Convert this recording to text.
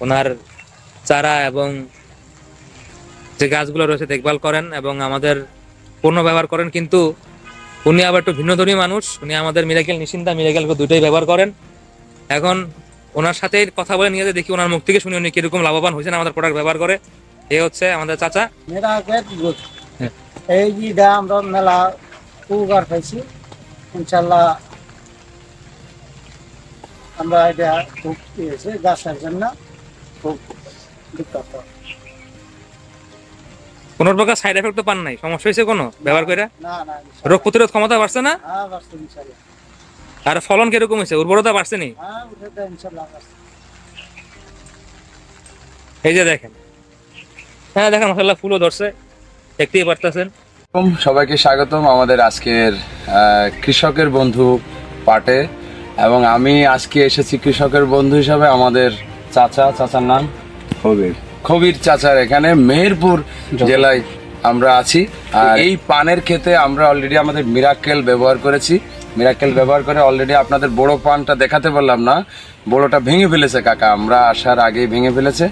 ওনার চারা এবং যে গাছগুলো রয়েছে দেখভাল করেন এবং আমাদের পণ্য ব্যবহার করেন কিন্তু উনি আবার একটু ভিন্নধর্মী মানুষ। উনি আমাদের মিরাকেল নিশ্চিন্তা মিরাকেল দুটোই ব্যবহার করেন। এখন ওনার সাথে কথা বলে নিয়ে দেখি ওনার মুখ থেকে শুনি উনি কীরকম লাভবান হয়েছেন আমাদের প্রোডাক্ট ব্যবহার করে। এ হচ্ছে আমাদের চাচা। হ্যাঁ। এই জিটা আমরা মেলা উপকার পাইছি ইনশাল্লাহ আমরা এটা খুব ইয়েছে গাছের জন্য। কোনো প্রকার সাইড এফেক্ট তো পান নাই। সমস্যা হয়েছে কোনো? ব্যবহার করে না না ইনশাল্লাহ। রোগ প্রতিরোধ ক্ষমতা বাড়ছে না? হ্যাঁ আর ফলন কীরকম হয়েছে? উর্বরতা বাড়ছে নি? হ্যাঁ। এই যে দেখেন। হ্যাঁ দেখেন মশাল্লাহ ফুলও ধরছে। দেখতেই পারতেছেন। সবাইকে স্বাগতম আমাদের আজকের আহ, কৃষকের বন্ধু পাটে এবং আমি আজকে এসেছি কৃষকের বন্ধু হিসাবে আমাদের চাচা চাচার নাম? খবির। কবির চাচার এখানে মেহেরপুর জেলায় আমরা আছি। আর এই পানের খেতে আমরা অলরেডি আমাদের মিরাকেল ব্যবহার করেছি। মিরাকেল ব্যবহার করে অলরেডি আপনাদের বড় পানটা দেখাতে পারলাম না। বড়টা ভেঙে ফেলেছে কাকা আমরা আসার আগেই ভেঙে ফেলেছে।